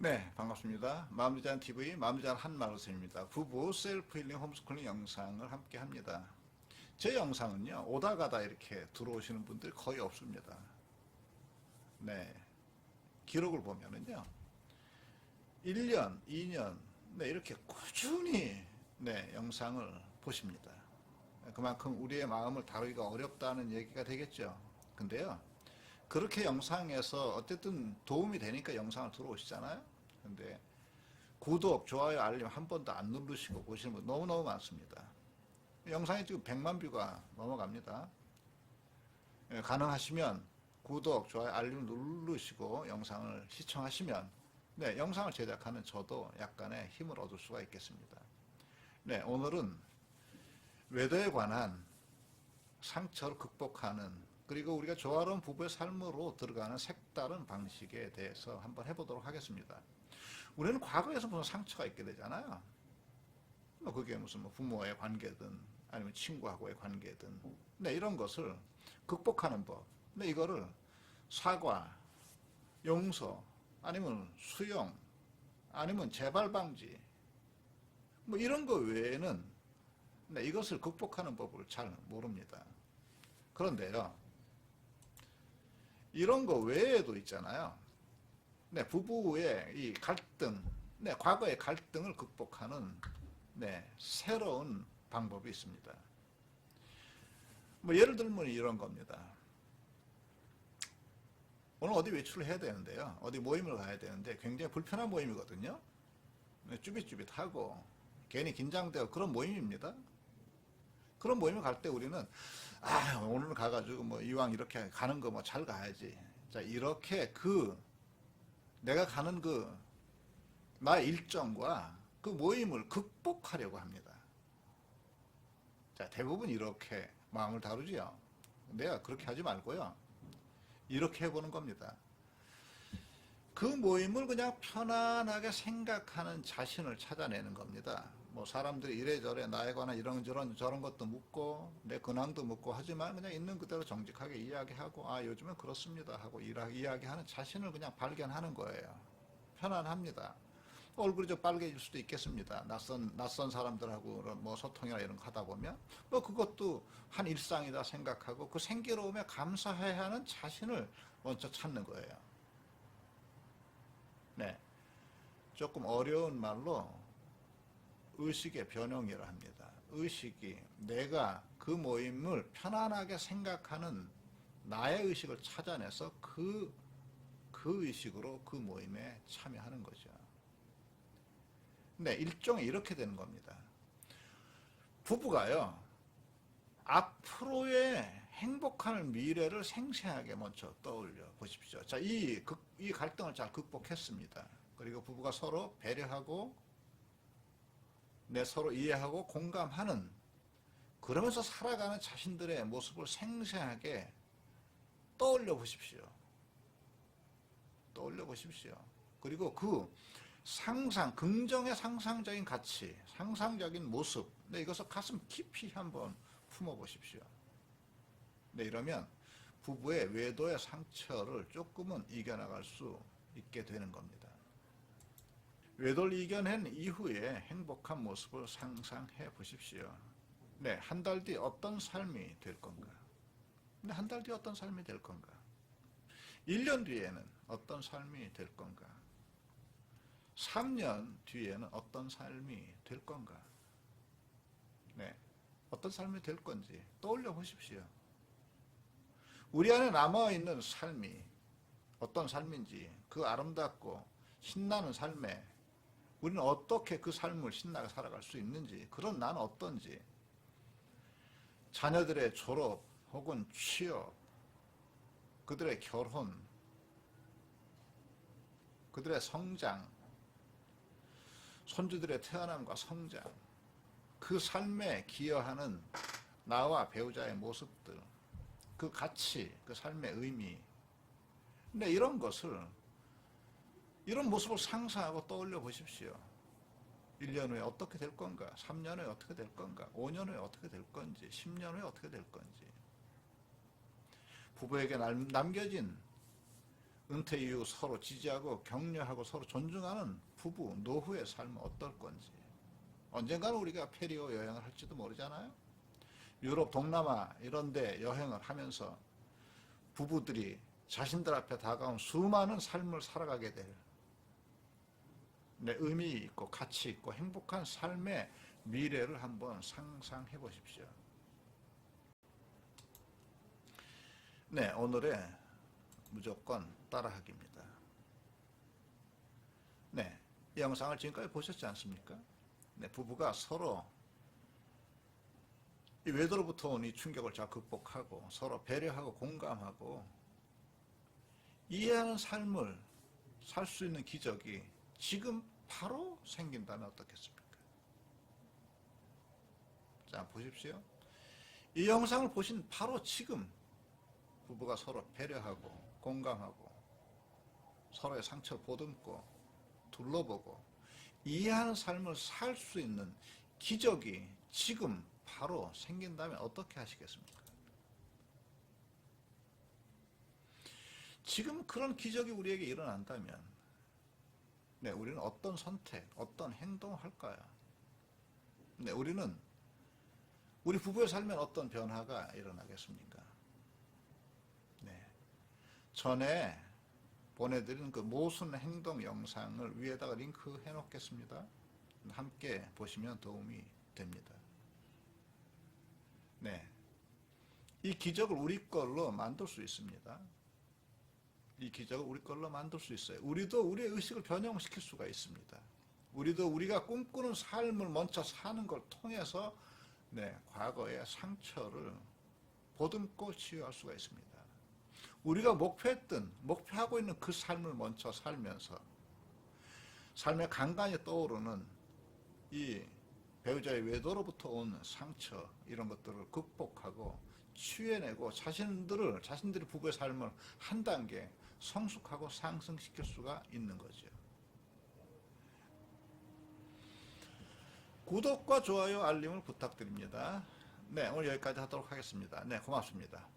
네, 반갑습니다. 마음리자는 TV 마음리자 한마루스입니다. 부부 셀프 힐링 홈스쿨링 영상을 함께 합니다. 제 영상은요, 오다 가다 이렇게 들어오시는 분들이 거의 없습니다. 네. 기록을 보면은요, 1년, 2년, 네, 이렇게 꾸준히, 네, 영상을 보십니다. 그만큼 우리의 마음을 다루기가 어렵다는 얘기가 되겠죠. 근데요, 그렇게 영상에서 어쨌든 도움이 되니까 영상을 들어오시잖아요. 근데 구독, 좋아요, 알림 한 번도 안 누르시고 보시는 분 너무너무 많습니다. 영상이 지금 100만 뷰가 넘어갑니다. 예, 가능하시면 구독, 좋아요, 알림 누르시고 영상을 시청하시면 네, 영상을 제작하는 저도 약간의 힘을 얻을 수가 있겠습니다. 네, 오늘은 외도에 관한 상처를 극복하는 그리고 우리가 조화로운 부부의 삶으로 들어가는 색다른 방식에 대해서 한번 해보도록 하겠습니다. 우리는 과거에서 무슨 상처가 있게 되잖아요. 뭐 그게 무슨 뭐 부모의 관계든 아니면 친구하고의 관계든 네, 이런 것을 극복하는 법. 네, 이거를 사과, 용서, 아니면 수용, 아니면 재발 방지 뭐 이런 거 외에는 네, 이것을 극복하는 법을 잘 모릅니다. 그런데요, 이런 거 외에도 있잖아요. 네, 부부의 이 갈등, 네, 과거의 갈등을 극복하는 네, 새로운 방법이 있습니다. 뭐 예를 들면 이런 겁니다. 오늘 어디 외출을 해야 되는데요. 어디 모임을 가야 되는데 굉장히 불편한 모임이거든요. 네, 쭈빗쭈빗하고 괜히 긴장되고 그런 모임입니다. 그런 모임을 갈때 우리는 아 오늘 가가지고 뭐 이왕 이렇게 가는 거 뭐 잘 가야지. 자 이렇게 그 내가 가는 그 나의 일정과 그 모임을 극복하려고 합니다. 자 대부분 이렇게 마음을 다루지요. 내가 그렇게 하지 말고요. 이렇게 해보는 겁니다. 그 모임을 그냥 편안하게 생각하는 자신을 찾아내는 겁니다. 뭐 사람들이 이래저래 나에 관한 이런저런 저런 것도 묻고 내 근황도 묻고 하지만 그냥 있는 그대로 정직하게 이야기하고 아 요즘은 그렇습니다 하고 이라- 이야기하는 자신을 그냥 발견하는 거예요. 편안합니다. 얼굴이 좀 빨개질 수도 있겠습니다. 낯선 낯선 사람들하고 뭐 소통이나 이런 거 하다 보면 뭐 그것도 한 일상이다 생각하고 그 생기로움에 감사해야 하는 자신을 먼저 찾는 거예요. 네. 조금 어려운 말로 의식의 변형이라 합니다. 의식이 내가 그 모임을 편안하게 생각하는 나의 의식을 찾아내서 그, 그 의식으로 그 모임에 참여하는 거죠. 네, 일종의 이렇게 되는 겁니다. 부부가요, 앞으로의 행복한 미래를 생생하게 먼저 떠올려 보십시오. 자, 이, 극- 이 갈등을 잘 극복했습니다. 그리고 부부가 서로 배려하고, 내 서로 이해하고 공감하는, 그러면서 살아가는 자신들의 모습을 생생하게 떠올려 보십시오. 떠올려 보십시오. 그리고 그 상상, 긍정의 상상적인 가치, 상상적인 모습, 네, 이것을 가슴 깊이 한번 품어 보십시오. 네, 이러면 부부의 외도의 상처를 조금은 이겨나갈 수 있게 되는 겁니다. 외도를 이겨낸 이후에 행복한 모습을 상상해 보십시오. 네, 한 달 뒤 어떤 삶이 될 건가? 네, 한달 뒤 어떤 삶이 될 건가? 1년 뒤에는 어떤 삶이 될 건가? 3년 뒤에는 어떤 삶이 될 건가? 네. 어떤 삶이 될 건지 떠올려 보십시오. 우리 안에 남아있는 삶이 어떤 삶인지 그 아름답고 신나는 삶에 우리는 어떻게 그 삶을 신나게 살아갈 수 있는지 그런 나는 어떤지 자녀들의 졸업 혹은 취업 그들의 결혼 그들의 성장 손주들의 태어남과 성장 그 삶에 기여하는 나와 배우자의 모습들, 그 가치, 그 삶의 의미. 근데 이런 것을, 이런 모습을 상상하고 떠올려 보십시오. 1년 후에 어떻게 될 건가? 3년 후에 어떻게 될 건가? 5년 후에 어떻게 될 건지? 10년 후에 어떻게 될 건지. 부부에게 남- 남겨진 은퇴 이후 서로 지지하고 격려하고 서로 존중하는 부부 노후의 삶은 어떨 건지 언젠가는 우리가 페리오 여행을 할지도 모르잖아요. 유럽, 동남아 이런 데 여행을 하면서 부부들이 자신들 앞에 다가온 수많은 삶을 살아가게 될 네, 의미 있고 가치 있고 행복한 삶의 미래를 한번 상상해 보십시오. 네, 오늘의 무조건 따라하기입니다. 네, 이 영상을 지금까지 보셨지 않습니까? 네, 부부가 서로 이 외도로부터 온 이 충격을 잘 극복하고 서로 배려하고 공감하고 이해하는 삶을 살 수 있는 기적이 지금 바로 생긴다면 어떻겠습니까? 자, 보십시오. 이 영상을 보신 바로 지금 부부가 서로 배려하고 공감하고 서로의 상처를 보듬고 둘러보고 이해하는 삶을 살 수 있는 기적이 지금 바로 생긴다면 어떻게 하시겠습니까? 지금 그런 기적이 우리에게 일어난다면 네, 우리는 어떤 선택, 어떤 행동을 할까요? 네, 우리는 우리 부부의 삶에 어떤 변화가 일어나겠습니까? 네. 전에 보내드린 그 모순 행동 영상을 위에다가 링크 해 놓겠습니다. 함께 보시면 도움이 됩니다. 네. 이 기적을 우리 걸로 만들 수 있습니다. 이 기적을 우리 걸로 만들 수 있어요. 우리도 우리의 의식을 변형시킬 수가 있습니다. 우리도 우리가 꿈꾸는 삶을 먼저 사는 걸 통해서 네, 과거의 상처를 보듬고 치유할 수가 있습니다. 우리가 목표했던, 목표하고 있는 그 삶을 먼저 살면서 삶의 간간히 떠오르는 이 배우자의 외도로부터 온 상처 이런 것들을 극복하고 치유해내고 자신들을 자신들의 부부의 삶을 한 단계 성숙하고 상승시킬 수가 있는 거죠. 구독과 좋아요, 알림을 부탁드립니다. 네, 오늘 여기까지 하도록 하겠습니다. 네, 고맙습니다.